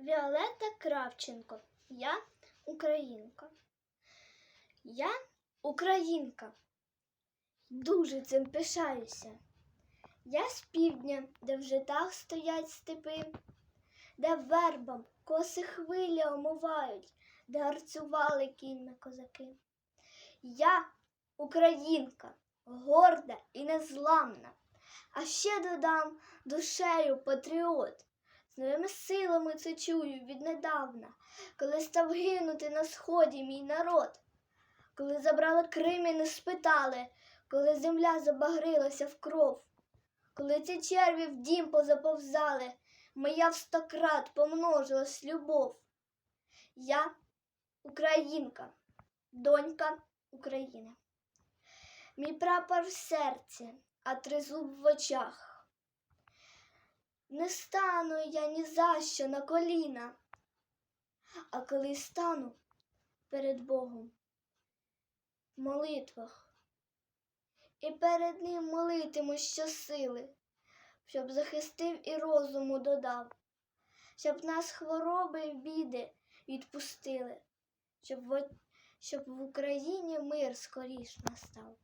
Віолетта Кравченко. Я українка. Я українка. Дуже цим пишаюся. Я з півдня, де в житах стоять степи, де вербам коси хвилі омивають, де гарцювали кіньми козаки. Я українка, горда і незламна, а ще додам душею патріот. Новими силами це чую віднедавна, коли став гинути на сході мій народ, коли забрали Крим і не спитали, коли земля забагрилася в кров, коли ці черві в дім позаповзали, моя в стократ помножилась любов. Я українка, донька України. Мій прапор в серці, а тризуб в очах. Не стану я ні за що на коліна, а коли стану перед Богом в молитвах, і перед Ним молитиму щосили, щоб захистив і розуму додав, щоб нас хвороби й біди відпустили, щоб в, щоб в Україні мир скоріш настав.